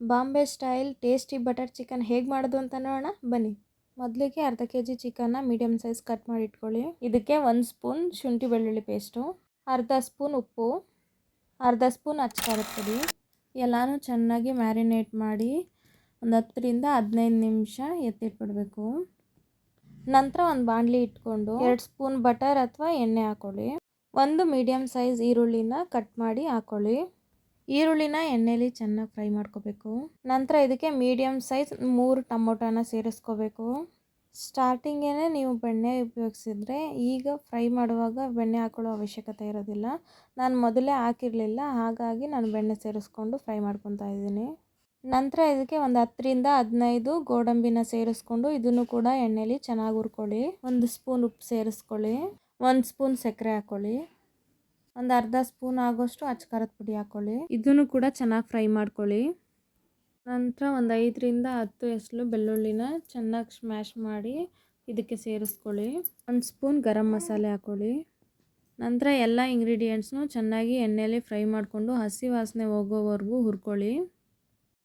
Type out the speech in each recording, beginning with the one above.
Bombay style tasty butter chicken ಹೇಗೆ ಮಾಡೋದು ಅಂತ ನೋಡೋಣ. ಬನ್ನಿ. ಮೊದಲಿಗೆ ಅರ್ಧ ಕೆ ಜಿ ಚಿಕನ್ನ ಮೀಡಿಯಮ್ ಸೈಜ್ ಕಟ್ ಮಾಡಿ ಇಟ್ಕೊಳ್ಳಿ. ಇದಕ್ಕೆ ಒಂದು ಸ್ಪೂನ್ ಶುಂಠಿ ಬೆಳ್ಳುಳ್ಳಿ ಪೇಸ್ಟು, ಅರ್ಧ ಸ್ಪೂನ್ ಉಪ್ಪು, ಅರ್ಧ ಸ್ಪೂನ್ ಅಚ್ಕಾರದ ಪುಡಿ. ಎಲ್ಲನೂ ಚೆನ್ನಾಗಿ ಮ್ಯಾರಿನೇಟ್ ಮಾಡಿ ಒಂದು ಹತ್ತರಿಂದ ಹದಿನೈದು ನಿಮಿಷ ಎತ್ತಿಟ್ಬಿಡ್ಬೇಕು. ನಂತರ ಒಂದು ಬಾಣಲಿ ಇಟ್ಕೊಂಡು ಎರಡು ಸ್ಪೂನ್ ಬಟರ್ ಅಥವಾ ಎಣ್ಣೆ ಹಾಕೊಳ್ಳಿ. ಒಂದು ಮೀಡಿಯಮ್ ಸೈಜ್ ಈರುಳ್ಳಿನ ಕಟ್ ಮಾಡಿ ಹಾಕೊಳ್ಳಿ. ಈರುಳ್ಳಿನ ಎಣ್ಣೆಲಿ ಚೆನ್ನಾಗಿ ಫ್ರೈ ಮಾಡ್ಕೋಬೇಕು. ನಂತರ ಇದಕ್ಕೆ ಮೀಡಿಯಮ್ ಸೈಜ್ ಮೂರು ಟೊಮೊಟೊನ ಸೇರಿಸ್ಕೋಬೇಕು. ಸ್ಟಾರ್ಟಿಂಗೇ ನೀವು ಬೆಣ್ಣೆ ಉಪಯೋಗಿಸಿದರೆ ಈಗ ಫ್ರೈ ಮಾಡುವಾಗ ಬೆಣ್ಣೆ ಹಾಕೊಳ್ಳೋ ಅವಶ್ಯಕತೆ ಇರೋದಿಲ್ಲ. ನಾನು ಮೊದಲೇ ಹಾಕಿರಲಿಲ್ಲ, ಹಾಗಾಗಿ ನಾನು ಬೆಣ್ಣೆ ಸೇರಿಸ್ಕೊಂಡು ಫ್ರೈ ಮಾಡ್ಕೊತಾ ಇದ್ದೀನಿ. ನಂತರ ಇದಕ್ಕೆ ಒಂದು ಹತ್ತರಿಂದ ಹದಿನೈದು ಗೋಡಂಬಿನ ಸೇರಿಸ್ಕೊಂಡು ಇದನ್ನು ಕೂಡ ಎಣ್ಣೆಲಿ ಚೆನ್ನಾಗಿ ಹುರ್ಕೊಳ್ಳಿ. ಒಂದು ಸ್ಪೂನ್ ಉಪ್ಪು ಸೇರಿಸ್ಕೊಳ್ಳಿ. ಒಂದು ಸ್ಪೂನ್ ಸಕ್ಕರೆ ಹಾಕ್ಕೊಳ್ಳಿ ಒಂದು ಅರ್ಧ ಸ್ಪೂನ್ ಆಗೋಷ್ಟು ಅಚ್ಕಾರದ ಪುಡಿ ಹಾಕ್ಕೊಳ್ಳಿ ಇದನ್ನು ಕೂಡ ಚೆನ್ನಾಗಿ ಫ್ರೈ ಮಾಡ್ಕೊಳ್ಳಿ. ನಂತರ ಒಂದು ಐದರಿಂದ ಹತ್ತು ಎಸಲು ಬೆಳ್ಳುಳ್ಳಿನ ಚೆನ್ನಾಗಿ ಸ್ಮ್ಯಾಶ್ ಮಾಡಿ ಇದಕ್ಕೆ ಸೇರಿಸ್ಕೊಳ್ಳಿ. ಒಂದು ಸ್ಪೂನ್ ಗರಂ ಮಸಾಲೆ ಹಾಕ್ಕೊಳ್ಳಿ ನಂತರ ಎಲ್ಲ ಇಂಗ್ರೀಡಿಯೆಂಟ್ಸ್ನು ಚೆನ್ನಾಗಿ ಎಣ್ಣೆಯಲ್ಲಿ ಫ್ರೈ ಮಾಡಿಕೊಂಡು ಹಸಿ ವಾಸನೆ ಹೋಗೋವರೆಗೂ ಹುರ್ಕೊಳ್ಳಿ.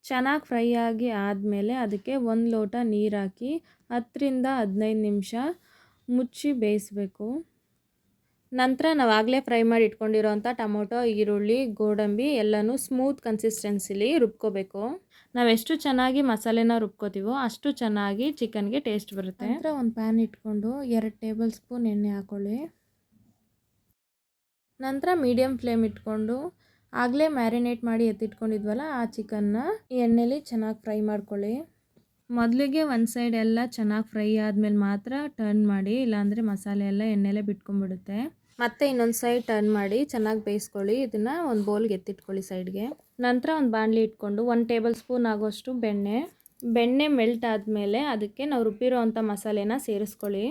ಚೆನ್ನಾಗಿ ಫ್ರೈ ಆಗಿ ಆದಮೇಲೆ ಅದಕ್ಕೆ ಒಂದು ಲೋಟ ನೀರು ಹಾಕಿ ಹತ್ತರಿಂದ ಹದಿನೈದು ನಿಮಿಷ ಮುಚ್ಚಿ ಬೇಯಿಸಬೇಕು. ನಂತರ ನಾವು ಆಗಲೇ ಫ್ರೈ ಮಾಡಿ ಇಟ್ಕೊಂಡಿರೋಂಥ ಟೊಮೊಟೊ, ಈರುಳ್ಳಿ, ಗೋಡಂಬಿ ಎಲ್ಲನೂ ಸ್ಮೂತ್ ಕನ್ಸಿಸ್ಟೆನ್ಸಿಲಿ ರುಬ್ಕೋಬೇಕು. ನಾವು ಎಷ್ಟು ಚೆನ್ನಾಗಿ ಮಸಾಲೆನ ರುಬ್ಕೋತೀವೋ ಅಷ್ಟು ಚೆನ್ನಾಗಿ ಚಿಕನ್ಗೆ ಟೇಸ್ಟ್ ಬರುತ್ತೆ. ನಂತರ ಒಂದು ಪ್ಯಾನ್ ಇಟ್ಕೊಂಡು ಎರಡು ಟೇಬಲ್ ಸ್ಪೂನ್ ಎಣ್ಣೆ ಹಾಕ್ಕೊಳ್ಳಿ ನಂತರ ಮೀಡಿಯಮ್ ಫ್ಲೇಮ್ ಇಟ್ಕೊಂಡು ಆಗಲೇ ಮ್ಯಾರಿನೇಟ್ ಮಾಡಿ ಎತ್ತಿಟ್ಕೊಂಡಿದ್ವಲ್ಲ ಆ ಚಿಕನ್ನ ಎಣ್ಣೆಲಿ ಚೆನ್ನಾಗಿ ಫ್ರೈ ಮಾಡ್ಕೊಳ್ಳಿ. ಮೊದಲಿಗೆ ಒಂದು ಸೈಡ್ ಎಲ್ಲ ಚೆನ್ನಾಗಿ ಫ್ರೈ ಆದಮೇಲೆ ಮಾತ್ರ ಟರ್ನ್ ಮಾಡಿ ಇಲ್ಲಾಂದರೆ ಮಸಾಲೆ ಎಲ್ಲ ಎಣ್ಣೆಲೆ ಬಿಟ್ಕೊಂಡ್ಬಿಡುತ್ತೆ. ಮತ್ತೆ ಇನ್ನೊಂದು ಸೈಡ್ ಟರ್ನ್ ಮಾಡಿ ಚೆನ್ನಾಗಿ ಬೇಯಿಸ್ಕೊಳ್ಳಿ. ಇದನ್ನು ಒಂದು ಬೌಲ್ಗೆ ಎತ್ತಿಟ್ಕೊಳ್ಳಿ ಸೈಡ್ಗೆ ನಂತರ ಒಂದು ಬಾಣಲಿ ಇಟ್ಕೊಂಡು ಒಂದು ಟೇಬಲ್ ಸ್ಪೂನ್ ಆಗೋಷ್ಟು ಬೆಣ್ಣೆ. ಬೆಣ್ಣೆ ಮೆಲ್ಟ್ ಆದಮೇಲೆ ಅದಕ್ಕೆ ನಾವು ರುಬ್ಬಿರೋ ಅಂಥ ಮಸಾಲೆನ ಸೇರಿಸ್ಕೊಳ್ಳಿ.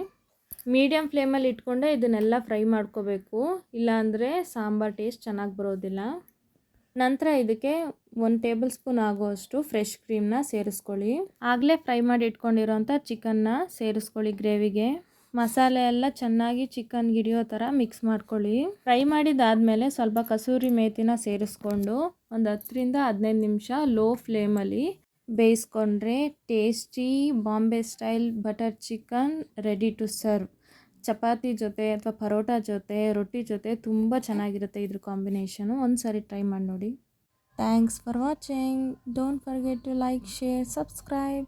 ಮೀಡಿಯಮ್ ಫ್ಲೇಮಲ್ಲಿ ಇಟ್ಕೊಂಡೆ ಇದನ್ನೆಲ್ಲ ಫ್ರೈ ಮಾಡ್ಕೋಬೇಕು. ಇಲ್ಲಾಂದರೆ ಸಾಂಬಾರ್ ಟೇಸ್ಟ್ ಚೆನ್ನಾಗಿ ಬರೋದಿಲ್ಲ. ನಂತರ ಇದಕ್ಕೆ ಒಂದು ಟೇಬಲ್ ಸ್ಪೂನ್ ಆಗೋಷ್ಟು ಫ್ರೆಶ್ ಕ್ರೀಮ್ನ ಸೇರಿಸ್ಕೊಳ್ಳಿ. ಆಗಲೇ ಫ್ರೈ ಮಾಡಿ ಇಟ್ಕೊಂಡಿರೋಂಥ ಚಿಕನ್ನ ಸೇರಿಸ್ಕೊಳ್ಳಿ ಗ್ರೇವಿಗೆ ಮಸಾಲೆ ಎಲ್ಲ ಚೆನ್ನಾಗಿ ಚಿಕನ್ ಹಿಡಿಯೋ ಥರ ಮಿಕ್ಸ್ ಮಾಡ್ಕೊಳ್ಳಿ. ಫ್ರೈ ಮಾಡಿದಾದಮೇಲೆ ಸ್ವಲ್ಪ ಕಸೂರಿ ಮೇಥಿನ ಸೇರಿಸ್ಕೊಂಡು ಒಂದು ಹತ್ತರಿಂದ ಹದಿನೈದು ನಿಮಿಷ ಲೋ ಫ್ಲೇಮಲ್ಲಿ ಬೇಯಿಸ್ಕೊಂಡ್ರೆ tasty Bombay style butter chicken ready to serve. Chapati ಜೊತೆ ಅಥವಾ ಪರೋಟ ಜೊತೆ, ರೊಟ್ಟಿ ಜೊತೆ ತುಂಬ ಚೆನ್ನಾಗಿರುತ್ತೆ ಇದ್ರ ಕಾಂಬಿನೇಷನು. ಒಂದು ಸಾರಿ ಟ್ರೈ ಮಾಡಿ ನೋಡಿ. Thanks for watching. Don't forget to like, share, subscribe.